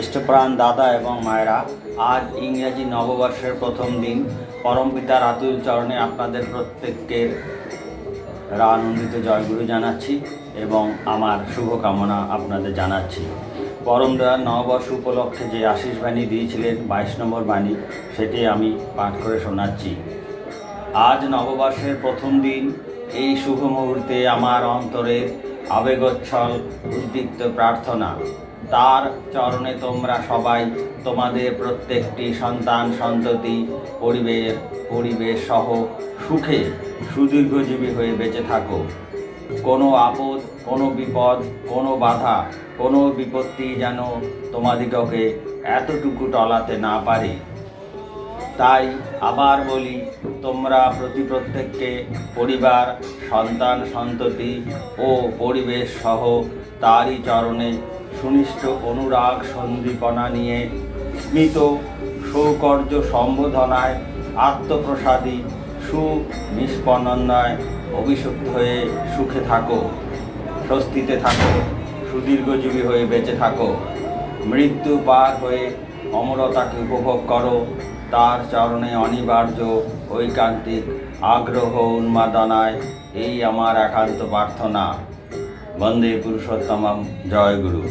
ইষ্টপ্রাণ দাদা এবং মায়েরা, আজ ইংরেজি নববর্ষের প্রথম দিন। পরমপিতার আতুল চরণে আপনাদের প্রত্যেকের আনন্দিত জয়গুরু জানাচ্ছি এবং আমার শুভকামনা আপনাদের জানাচ্ছি। পরম নববর্ষ উপলক্ষে যে আশিস বাণী দিয়েছিলেন বাইশ নম্বর বাণী, সেটি আমি পাঠ করে শোনাচ্ছি। আজ নববর্ষের প্রথম দিন, এই শুভ মুহূর্তে আমার অন্তরের আবেগোচ্ছল, উদ্দীপ্ত প্রার্থনা। তার চরণে তোমরা সবাই তোমাদের প্রত্যেকটি সন্তান, সন্ততি, পরিবেশ পরিবেশ সহ সুখে, সুদীর্ঘজীবী হয়ে বেঁচে থাকো। কোনো আপদ, কোনো বিপদ, কোনো বাধা, কোনো বিপত্তি যেন তোমাদিগকে এতটুকু টলাতে না পারে। তাই আবার বলি, তোমরা প্রতি প্রত্যেককে পরিবার, সন্তান, সন্ততি ও পরিবেশ সহ তারই চরণে সুনিষ্ঠ অনুরাগ সন্দীপনা নিয়ে স্মিত সৌকর্য সম্বোধনায় আত্মপ্রসাদী সুনিষ্পন্নয় অভিষুপ্ত হয়ে সুখে থাকো, স্বস্তিতে থাকো, সুদীর্ঘজীবী হয়ে বেঁচে থাকো। মৃত্যু পার হয়ে অমরতাকে উপভোগ করো। তার চরণে অনিবার্য, ঐকান্তিক, আগ্রহ উন্মাদনায় এই আমার একান্ত প্রার্থনা। বন্দে পুরুষোত্তম জয় গুরু।